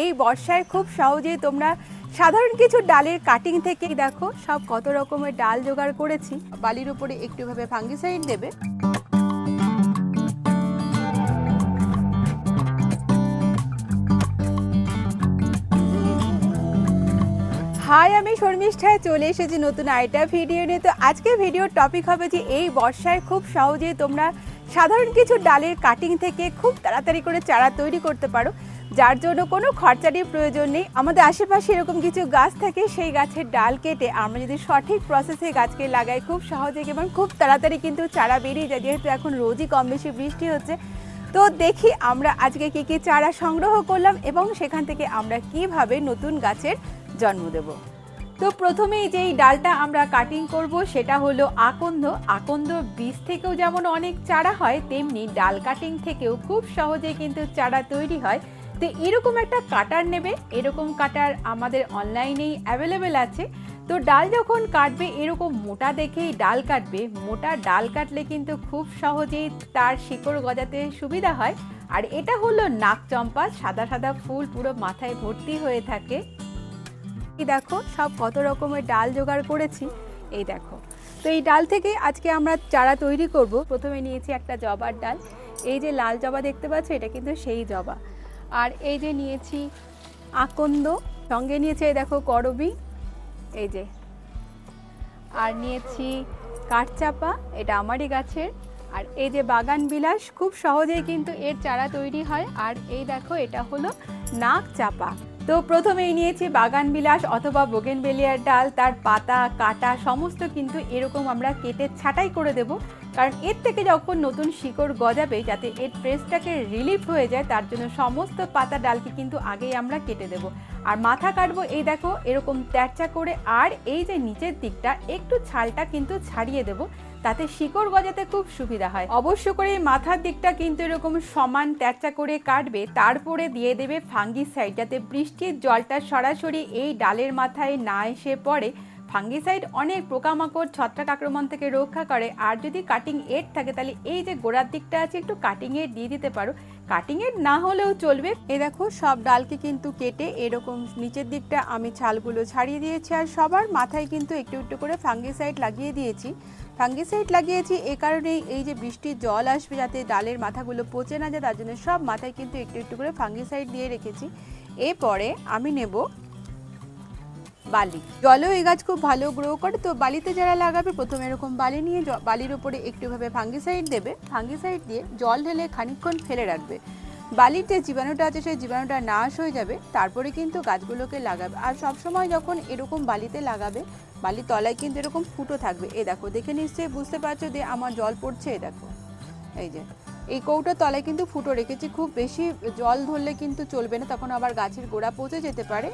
এই বর্ষায় খুব সহজেই তোমরা সাধারণ কিছু ডালের কাটিং থেকে দেখো, সব কত রকমের ডাল জোগাড় করেছি। বালির উপরে একটুভাবে ফাঙ্গিসাইড দেবে। হাই, আমি শর্মিষ্ঠায় চলে এসেছি নতুন আইটা ভিডিও নিয়ে। তো আজকে ভিডিওর টপিক হবে যে এই বর্ষায় খুব সহজেই তোমরা সাধারণ কিছু ডালের কাটিং থেকে খুব তাড়াতাড়ি করে চারা তৈরি করতে পারো। যার জন্য কোনো খরচারই প্রয়োজন নেই। আমাদের আশেপাশে এরকম কিছু গাছ থাকে, সেই গাছের ডাল কেটে আমরা যদি সঠিক প্রসেসে গাছকে লাগাই, খুব সহজে এবং খুব তাড়াতাড়ি কিন্তু চারা বেরিয়ে যায়। যেহেতু এখন রোজই কম বেশি বৃষ্টি হচ্ছে, তো দেখি আমরা আজকে কী কী চারা সংগ্রহ করলাম এবং সেখান থেকে আমরা কীভাবে নতুন গাছের জন্ম দেব। তো প্রথমেই যেই ডালটা আমরা কাটিং করব সেটা হলো আকন্দ। আকন্দ বীজ থেকেও যেমন অনেক চারা হয়, তেমনি ডাল কাটিং থেকেও খুব সহজে কিন্তু চারা তৈরি হয়। তো এরকম একটা কাটার নেবে, এরকম কাটার আমাদের অনলাইনেই অ্যাভেলেবেল আছে। তো ডাল যখন কাটবে, এরকম মোটা দেখেই ডাল কাটবে। মোটা ডাল কাটলে কিন্তু খুব সহজেই তার শিকড় গজাতে সুবিধা হয়। আর এটা হলো নাক চম্পা, সাদা সাদা ফুল পুরো মাথায় ভর্তি হয়ে থাকে। এই দেখো, সব কত রকমের ডাল জোগাড় করেছি। এই দেখো। তো এই ডাল থেকে আজকে আমরা চারা তৈরি করব। প্রথমে নিয়েছি একটা জবার ডাল। এই যে লাল জবা দেখতে পাচ্ছ, এটা কিন্তু সেই জবা। আর এই যে নিয়েছি আকন্দ, সঙ্গে নিয়েছে দেখো করবি, এই যে। আর নিয়েছি কাঠচাপা, এটা আমারই গাছের। আর এই যে বাগান বিলাস, খুব সহজেই কিন্তু এর চারা তৈরি হয়। আর এই দেখো, এটা হলো নাক চাপা তো প্রথমেই নিয়েছি বাগান বিলাস অথবা বোগেনবেলিয়ার ডাল, তার পাতা, কাটা, সমস্ত কিন্তু এরকম আমরা কেটে ছাঁটাই করে দেব। কারণ এর থেকে যখন নতুন শিকড় গজাবে, যাতে এর প্রেসটাকে রিলিফ হয়ে যায়, তার জন্য সমস্ত পাতা ডালকে কিন্তু আগেই আমরা কেটে দেব। আর মাথা কাটবো, এই দেখো, এরকম ত্যাচা করে, আর এই যে নিচের দিকটা, একটু ছালটা কিন্তু ছাড়িয়ে দেব। তাতে শিকড় গজাতে খুব সুবিধা হয়। অবশ্য করে মাথার দিকটা কিন্তু এরকম সমান ত্যাচা করে কাটবে, তারপরে দিয়ে দেবে ফাঙ্গি সাইড যাতে বৃষ্টির জলটা সরাসরি এই ডালের মাথায় না এসে পড়ে ফাঙ্গিসাইড অনেক পোকামাকড়, ছত্রাক আক্রমণ থেকে রক্ষা করে। আর যদি কাটিং এড থাকে, তাহলে এই যে গোড়ার দিকটা আছে, একটু কাটিং এড দিয়ে দিতে পারো। কাটিং এড না হলেও চলবে। এ দেখো, সব ডালকে কিন্তু কেটে এরকম নিচের দিকটা আমি ছালগুলো ছাড়িয়ে দিয়েছি। আর সবার মাথায় কিন্তু একটু একটু করে ফাঙ্গিসাইড লাগিয়ে দিয়েছি। ফাঙ্গিসাইড লাগিয়েছি এ কারণেই এই যে বৃষ্টির জল আসবে, যাতে ডালের মাথাগুলো পচে না যায়, তার জন্য সব মাথায় কিন্তু একটু একটু করে ফাঙ্গিসাইড দিয়ে রেখেছি। এরপরে আমি নেব বালি। জলেও এই গাছ খুব ভালো গ্রো করে, তো বালিতে যারা লাগাবে, প্রথমে এরকম বালি নিয়ে বালির উপরে একটুভাবে ফাঙ্গিসাইড দেবে। ফাঙ্গিসাইড দিয়ে জল ঢেলে খানিকক্ষণ ফেলে রাখবে। বালির যে জীবাণুটা আছে, সেই জীবাণুটা নাশ হয়ে যাবে, তারপরে কিন্তু গাছগুলোকে লাগাবে। আর সবসময় যখন এরকম বালিতে লাগাবে, বালির তলায় কিন্তু এরকম ফুটো থাকবে। এ দেখো, দেখে নিশ্চয়ই বুঝতে পারছ যে আমার জল পড়ছে, এ দেখো। এই যে, এই কৌটোর তলায় কিন্তু ফুটো রেখেছি। খুব বেশি জল ধরলে কিন্তু চলবে না, তখন আবার গাছের গোড়া পচে যেতে পারে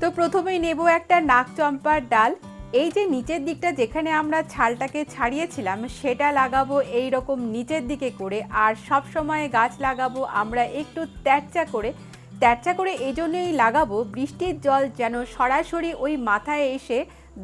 তো প্রথমেই নেব একটা নাক চম্পার ডাল। এই যে নিচের দিকটা যেখানে আমরা ছালটাকে ছাড়িয়েছিলাম, সেটা লাগাবো এই রকম নিচের দিকে করে। আর সব সময় গাছ লাগাবো আমরা একটু ত্যাচা করে। ত্যাচা করে এই জন্যই লাগাবো বৃষ্টির জল যেন সরাসরি ওই মাথায় এসে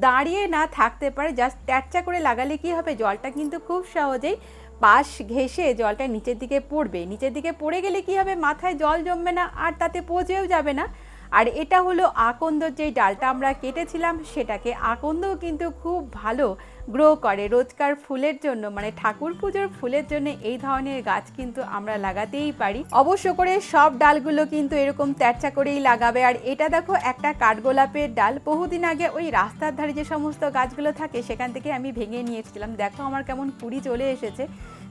দাঁড়িয়ে না থাকতে পারে। জাস্ট ত্যাচা করে লাগালে কি হবে? জলটা কিন্তু খুব সহজেই পাশ ঘেঁষে জলটা নিচের দিকে পড়বে। নিচের দিকে পড়ে গেলে কি হবে? মাথায় জল জমবে না আর তাতে পচেও যাবে না। আর এটা হলো আকন্দর যেই ডালটা আমরা কেটেছিলাম, সেটাকে আকন্দও কিন্তু খুব ভালো গ্রো করে। রোজকার ফুলের জন্য মানে ঠাকুর পুজোর ফুলের জন্য এই ধরনের গাছ কিন্তু আমরা লাগাতেই পারি। অবশ্য করে সব ডালগুলো কিন্তু এরকম ত্যাচা করেই লাগাবে। আর এটা দেখো, একটা কাঠগোলাপের ডাল। বহুদিন আগে ওই রাস্তার ধারে যে সমস্ত গাছগুলো থাকে, সেখান থেকে আমি ভেঙে নিয়েছিলাম। দেখো আমার কেমন কুড়ি চলে এসেছে।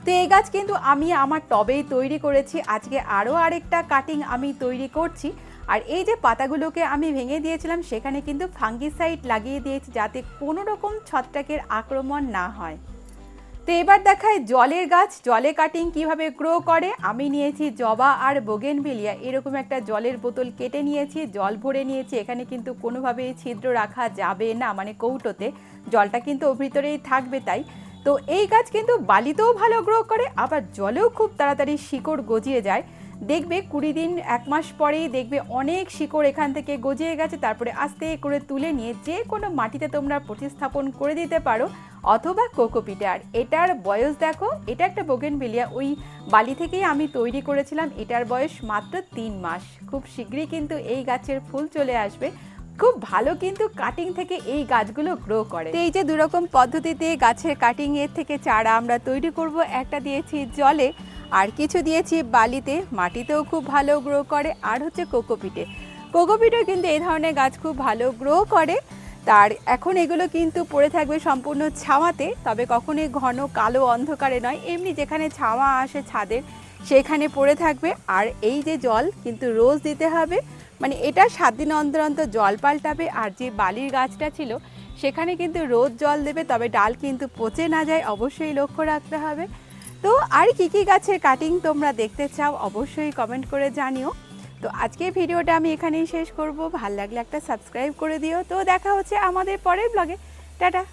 তো এই গাছ কিন্তু আমি আমার টবেই তৈরি করেছি। আজকে আরও আরেকটা কাটিং আমি তৈরি করছি। আর এই যে পাতাগুলোকে আমি ভেঙে দিয়েছিলাম, সেখানে কিন্তু ফাঙ্গিসাইড লাগিয়ে দিয়েছি যাতে কোনো রকম ছত্রাকের আক্রমণ না হয়। তো এবার দেখায় জলের গাছ, জলে কাটিং কীভাবে গ্রো করে? আমি নিয়েছি জবা আর বোগেনভিলিয়া এরকম একটা জলের বোতল কেটে নিয়েছি, জল ভরে নিয়েছি, এখানে কিন্তু কোনোভাবেই ছিদ্র রাখা যাবে না মানে কৌটোতে, জলটা কিন্তু ভিতরেই থাকবে তাই। তো এই গাছ কিন্তু বালিতেও ভালো গ্রো করে, আবার জলেও খুব তাড়াতাড়ি শিকড় গজিয়ে যায়। দেখবে কুড়ি দিন, এক মাস পরেই দেখবে অনেক শিকড় এখান থেকে গজিয়ে গেছে, তারপরে আস্তে করে তুলে নিয়ে যে কোনো মাটিতে তোমরা প্রতিস্থাপন করে দিতে পারো, অথবা কোকোপিটে আর এটার বয়স দেখো, এটা একটা বোগেনভিলিয়া ওই বালি থেকেই আমি তৈরি করেছিলাম, এটার বয়স মাত্র তিন মাস। খুব শীঘ্রই কিন্তু এই গাছের ফুল চলে আসবে। খুব ভালো কিন্তু কাটিং থেকে এই গাছগুলো গ্রো করে। এই যে দুরকম পদ্ধতিতে গাছের কাটিং এর থেকে চারা আমরা তৈরি করব, একটা দিয়েছি জলে। আর কিছু দিয়েছি বালিতে, মাটিতেও খুব ভালো গ্রো করে, আর হচ্ছে কোকোপিটে। কোকোপিটেও কিন্তু এই ধরনের গাছ খুব ভালো গ্রো করে। তার এখন এগুলো কিন্তু পড়ে থাকবে সম্পূর্ণ ছাওয়াতে, তবে কখনোই ঘন কালো অন্ধকারে নয়। এমনি যেখানে ছাওয়া আসে ছাদের, সেখানে পড়ে থাকবে। আর এই যে জল কিন্তু রোজ দিতে হবে। মানে এটা সাত দিন অন্তর অন্তর জল পাল্টাবে, আর যে বালির গাছটা ছিল, সেখানে কিন্তু রোজ জল দেবে, তবে ডাল কিন্তু পচে না যায়, অবশ্যই লক্ষ্য রাখতে হবে। তো আর কি কি গাছের কাটিং তোমরা দেখতে চাও অবশ্যই কমেন্ট করে জানিও। তো আজকে ভিডিওটা আমি এখানেই শেষ করব। ভালো লাগলে একটা সাবস্ক্রাইব করে দিও। তো দেখা হচ্ছে আমাদের পরের ব্লগে টাটা!